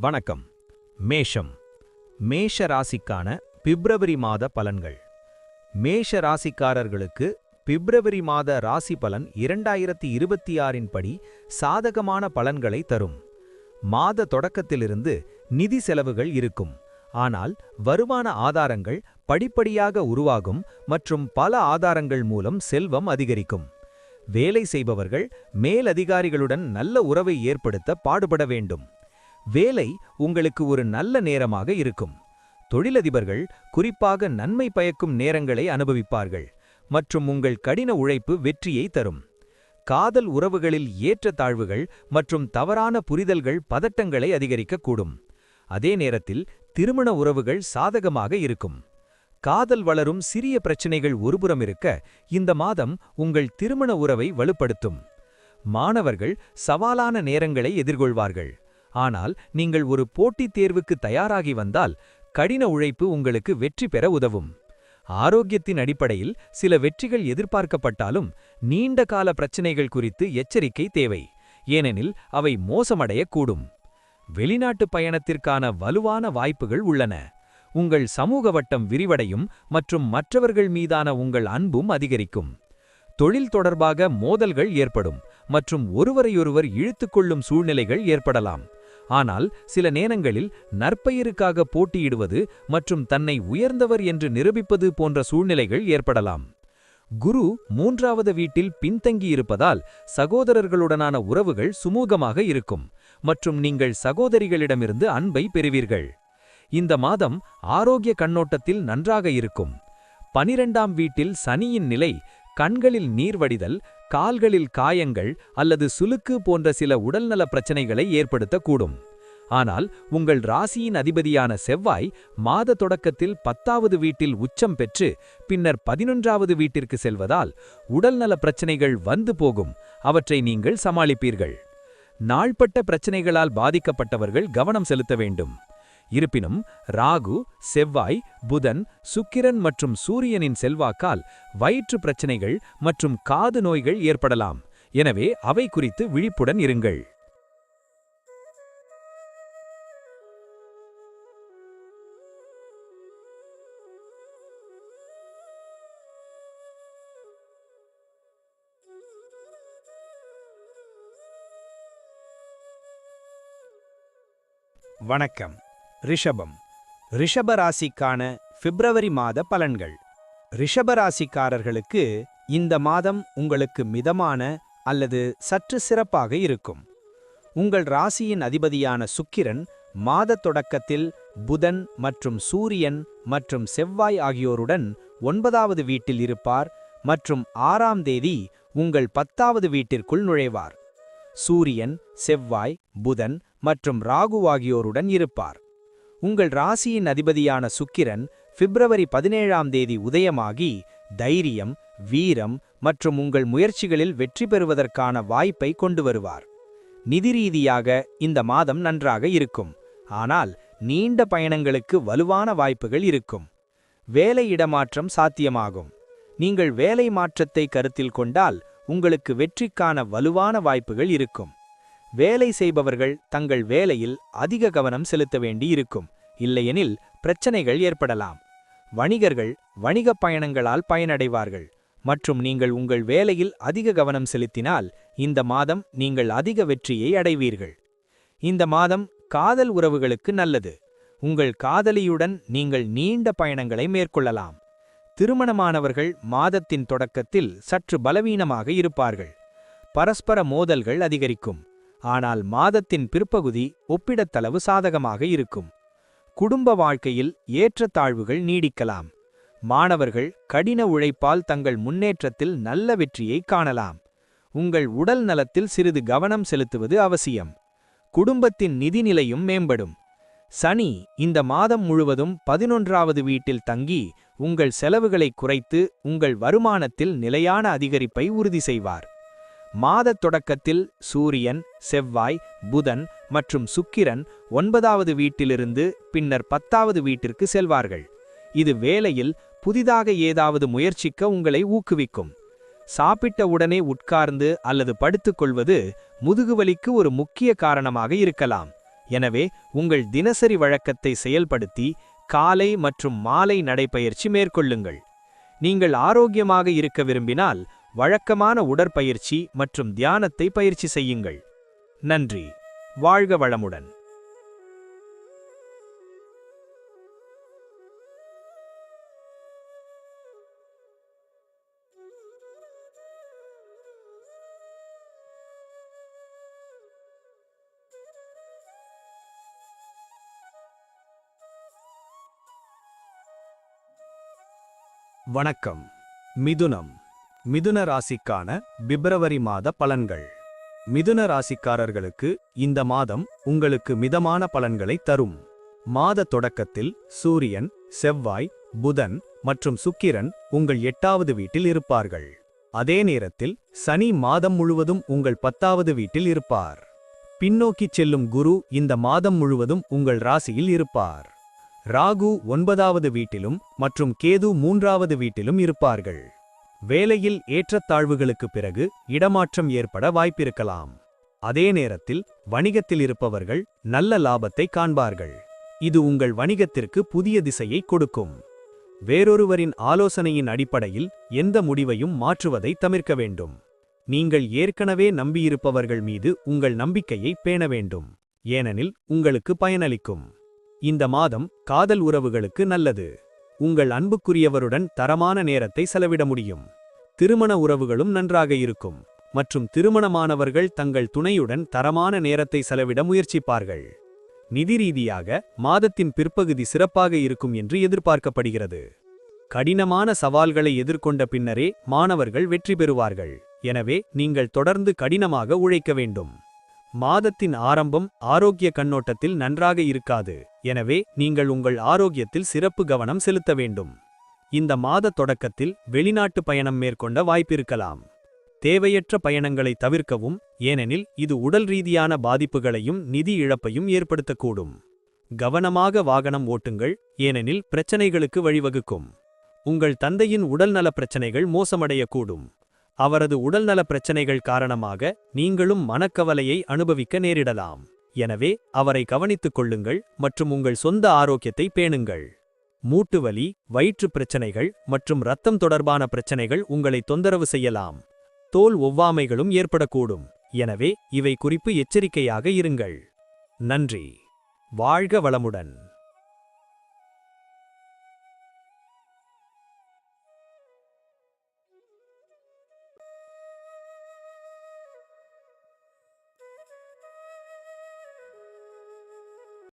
வணக்கம். மேஷம். மேஷ ராசிக்கான பிப்ரவரி மாத பலன்கள். மேஷ ராசிக்காரர்களுக்கு பிப்ரவரி மாத ராசி பலன் இரண்டாயிரத்தி இருபத்தி ஆறின் படி சாதகமான பலன்களை தரும். மாத தொடக்கத்திலிருந்து நிதி செலவுகள் இருக்கும். ஆனால் வருமான ஆதாரங்கள் படிப்படியாக உருவாகும் மற்றும் பல ஆதாரங்கள் மூலம் செல்வம் அதிகரிக்கும். வேலை செய்பவர்கள் மேலதிகாரிகளுடன் நல்ல உறவை ஏற்படுத்த பாடுபட வேண்டும். வேலை உங்களுக்கு ஒரு நல்ல நேரமாக இருக்கும். தொழிலதிபர்கள் குறிப்பாக நன்மை பயக்கும் நேரங்களை அனுபவிப்பார்கள் மற்றும் உங்கள் கடின உழைப்பு வெற்றியை தரும். காதல் உறவுகளில் ஏற்ற தாழ்வுகள் மற்றும் தவறான புரிதல்கள் பதட்டங்களை அதிகரிக்கக்கூடும். அதே நேரத்தில் திருமண உறவுகள் சாதகமாக இருக்கும். காதல் வளரும் சிறிய பிரச்சினைகள் ஒருபுறம் இருக்க இந்த மாதம் உங்கள் திருமண உறவை வலுப்படுத்தும். மாணவர்கள் சவாலான நேரங்களை எதிர்கொள்வார்கள். ஆனால் நீங்கள் ஒரு போட்டித் தேர்வுக்கு தயாராகி வந்தால் கடின உழைப்பு உங்களுக்கு வெற்றி பெற உதவும். ஆரோக்கியத்தின் அடிப்படையில் சில வெற்றிகள் எதிர்பார்க்கப்பட்டாலும் நீண்ட கால பிரச்சினைகள் குறித்து எச்சரிக்கை தேவை. ஏனெனில் அவை மோசமடையக்கூடும். வெளிநாட்டு பயணத்திற்கான வலுவான வாய்ப்புகள் உள்ளன. உங்கள் சமூக வட்டம் விரிவடையும் மற்றும் மற்றவர்கள் மீதான உங்கள் அன்பும் அதிகரிக்கும். தொழில் தொடர்பாக மோதல்கள் ஏற்படும் மற்றும் ஒருவரையொருவர் இழுத்துக்கொள்ளும் சூழ்நிலைகள் ஏற்படலாம். ஆனால் சில நேரங்களில் நற்பெயருக்காக போட்டியிடுவது மற்றும் தன்னை உயர்ந்தவர் என்று நிரூபிப்பது போன்ற சூழ்நிலைகள் ஏற்படலாம். குரு மூன்றாவது வீட்டில் பின்தங்கியிருப்பதால் சகோதரர்களுடனான உறவுகள் சுமூகமாக இருக்கும் மற்றும் நீங்கள் சகோதரிகளிடமிருந்து அன்பை பெறுவீர்கள். இந்த மாதம் ஆரோக்கிய கண்ணோட்டத்தில் நன்றாக இருக்கும். பனிரெண்டாம் வீட்டில் சனியின் நிலை கண்களில் நீர் வடிதல் கால்களில் காயங்கள் அல்லது சுலுக்கு போன்ற சில உடல்நல பிரச்சனைகளை ஏற்படுத்தக்கூடும். ஆனால் உங்கள் ராசியின் அதிபதியான செவ்வாய் மாத தொடக்கத்தில் பத்தாவது வீட்டில் உச்சம் பெற்று பின்னர் பதினொன்றாவது வீட்டிற்கு செல்வதால் உடல்நல பிரச்சனைகள் வந்து போகும். அவற்றை நீங்கள் சமாளிப்பீர்கள். நாள்பட்ட பிரச்சனைகளால் பாதிக்கப்பட்டவர்கள் கவனம் செலுத்த வேண்டும். இருப்பினும் ராகு செவ்வாய் புதன் சுக்கிரன் மற்றும் சூரியனின் செல்வாக்கால் வயிற்று பிரச்சனைகள் மற்றும் காது நோய்கள் ஏற்படலாம். எனவே அவை குறித்து விழிப்புடன் இருங்கள். வணக்கம். ரிஷபம். ரிஷபராசிக்கான பிப்ரவரி மாத பலன்கள். ரிஷபராசிக்காரர்களுக்கு இந்த மாதம் உங்களுக்கு மிதமான அல்லது சற்று சிறப்பாக இருக்கும். உங்கள் ராசியின் அதிபதியான சுக்கிரன் மாத தொடக்கத்தில் புதன் மற்றும் சூரியன் மற்றும் செவ்வாய் ஆகியோருடன் ஒன்பதாவது வீட்டில் இருப்பார் மற்றும் ஆறாம் தேதி உங்கள் பத்தாவது வீட்டிற்குள் நுழைவார். சூரியன் செவ்வாய் புதன் மற்றும் ராகு ஆகியோருடன் இருப்பார். உங்கள் ராசியின் அதிபதியான சுக்கிரன் பிப்ரவரி பதினேழாம் தேதி உதயமாகி தைரியம் வீரம் மற்றும் உங்கள் முயற்சிகளில் வெற்றி பெறுவதற்கான வாய்ப்பை கொண்டு வருவார். நிதி ரீதியாக இந்த மாதம் நன்றாக இருக்கும். ஆனால் நீண்ட பயணங்களுக்கு வலுவான வாய்ப்புகள் இருக்கும். வேலை இடமாற்றம் சாத்தியமாகும். நீங்கள் வேலை மாற்றத்தை கருத்தில் கொண்டால் உங்களுக்கு வெற்றிக்கான வலுவான வாய்ப்புகள் இருக்கும். வேலை செய்பவர்கள் தங்கள் வேலையில் அதிக கவனம் செலுத்த வேண்டியிருக்கும். இல்லையெனில் பிரச்சனைகள் ஏற்படலாம். வணிகர்கள் வணிகப் பயணங்களால் பயனடைவார்கள். மற்றும் நீங்கள் உங்கள் வேலையில் அதிக கவனம் செலுத்தினால் இந்த மாதம் நீங்கள் அதிக வெற்றியை அடைவீர்கள். இந்த மாதம் காதல் உறவுகளுக்கு நல்லது. உங்கள் காதலியுடன் நீங்கள் நீண்ட பயணங்களை மேற்கொள்ளலாம். திருமணமானவர்கள் மாதத்தின் தொடக்கத்தில் சற்று பலவீனமாக இருப்பார்கள். பரஸ்பர மோதல்கள் அதிகரிக்கும். ஆனால் மாதத்தின் பிற்பகுதி ஒப்பிடத்தளவு சாதகமாக இருக்கும். குடும்ப வாழ்க்கையில் ஏற்றத்தாழ்வுகள் நீடிக்கலாம். மாணவர்கள் கடின உழைப்பால் தங்கள் முன்னேற்றத்தில் நல்ல வெற்றியை காணலாம். உங்கள் உடல் நலத்தில் சிறிது கவனம் செலுத்துவது அவசியம். குடும்பத்தின் நிதிநிலையும் மேம்படும். சனி இந்த மாதம் முழுவதும் பதினொன்றாவது வீட்டில் தங்கி உங்கள் செலவுகளை குறைத்து உங்கள் வருமானத்தில் நிலையான அதிகரிப்பை உறுதி செய்வார். மாதத் தொடக்கத்தில் சூரியன் செவ்வாய் புதன் மற்றும் சுக்கிரன் ஒன்பதாவது வீட்டிலிருந்து பின்னர் பத்தாவது வீட்டிற்கு செல்வார்கள். இது வேலையில் புதிதாக ஏதாவது முயற்சிக்க உங்களை ஊக்குவிக்கும். சாப்பிட்ட உடனே உட்கார்ந்து அல்லது படுத்துக்கொள்வது முதுகுவலிக்கு ஒரு முக்கிய காரணமாக இருக்கலாம். எனவே உங்கள் தினசரி வழக்கத்தை செயல்படுத்தி காலை மற்றும் மாலை நடைப்பயிற்சி மேற்கொள்ளுங்கள். நீங்கள் ஆரோக்கியமாக இருக்க விரும்பினால் வழக்கமான உடற்பயிற்சி மற்றும் தியானத்தை பயிற்சி செய்யுங்கள். நன்றி. வாழ்க வளமுடன். வணக்கம். மிதுனம். மிதுன ராசிக்கான பிப்ரவரி மாத பலன்கள். மிதுன ராசிக்காரர்களுக்கு இந்த மாதம் உங்களுக்கு மிதமான பலன்களை தரும். மாத தொடக்கத்தில் சூரியன் செவ்வாய் புதன் மற்றும் சுக்கிரன் உங்கள் எட்டாவது வீட்டில் இருப்பார்கள். அதே நேரத்தில் சனி மாதம் முழுவதும் உங்கள் பத்தாவது வீட்டில் இருப்பார். பின்னோக்கிச் செல்லும் குரு இந்த மாதம் முழுவதும் உங்கள் ராசியில் இருப்பார். ராகு ஒன்பதாவது வீட்டிலும் மற்றும் கேது மூன்றாவது வீட்டிலும் இருப்பார்கள். வேலையில் ஏற்றத்தாழ்வுகளுக்குப் பிறகு இடமாற்றம் ஏற்பட வாய்ப்பிருக்கலாம். அதே நேரத்தில் வணிகத்தில் இருப்பவர்கள் நல்ல லாபத்தை காண்பார்கள். இது உங்கள் வணிகத்திற்கு புதிய திசையை கொடுக்கும். வேறொருவரின் ஆலோசனையின் அடிப்படையில் எந்த முடிவையும் மாற்றுவதை தவிர்க்க வேண்டும். நீங்கள் ஏற்கனவே நம்பியிருப்பவர்கள் மீது உங்கள் நம்பிக்கையை பேண வேண்டும். ஏனெனில் உங்களுக்கு பயனளிக்கும். இந்த மாதம் காதல் உறவுகளுக்கு நல்லது. உங்கள் அன்புக்குரியவருடன் தரமான நேரத்தை செலவிட முடியும். திருமண உறவுகளும் நன்றாக இருக்கும். மற்றும் திருமணமானவர்கள் தங்கள் துணையுடன் தரமான நேரத்தை செலவிட முயற்சிப்பார்கள். நிதி ரீதியாக மாதத்தின் பிற்பகுதி சிறப்பாக இருக்கும் என்று எதிர்பார்க்கப்படுகிறது. கடினமான சவால்களை எதிர்கொண்ட பின்னரே மாணவர்கள் வெற்றி பெறுவார்கள். எனவே நீங்கள் தொடர்ந்து கடினமாக உழைக்க வேண்டும். மாதத்தின் ஆரம்பம் ஆரோக்கிய கண்ணோட்டத்தில் நன்றாக இருக்காது. எனவே நீங்கள் உங்கள் ஆரோக்கியத்தில் சிறப்பு கவனம் செலுத்த வேண்டும். இந்த மாத தொடக்கத்தில் வெளிநாட்டு பயணம் மேற்கொண்ட வாய்ப்பிருக்கலாம். தேவையற்ற பயணங்களை தவிர்க்கவும் ஏனெனில் இது உடல் ரீதியான பாதிப்புகளையும் நிதி இழப்பையும் ஏற்படுத்தக்கூடும். கவனமாக வாகனம் ஓட்டுங்கள் ஏனெனில் பிரச்சனைகளுக்கு வழிவகுக்கும். உங்கள் தந்தையின் உடல்நல பிரச்சனைகள் மோசமடையக்கூடும். அவரது உடல்நல பிரச்சனைகள் காரணமாக நீங்களும் மனக்கவலையை அனுபவிக்க நேரிடலாம். எனவே அவரை கவனித்துக் கொள்ளுங்கள் மற்றும் உங்கள் சொந்த ஆரோக்கியத்தை பேணுங்கள். மூட்டுவலி வயிற்றுப் பிரச்சனைகள் மற்றும் இரத்தம் தொடர்பான பிரச்சனைகள் உங்களை தொந்தரவு செய்யலாம். தோல் ஒவ்வாமைகளும் ஏற்படக்கூடும். எனவே இவை குறிப்பு எச்சரிக்கையாக இருங்கள். நன்றி. வாழ்க வளமுடன்.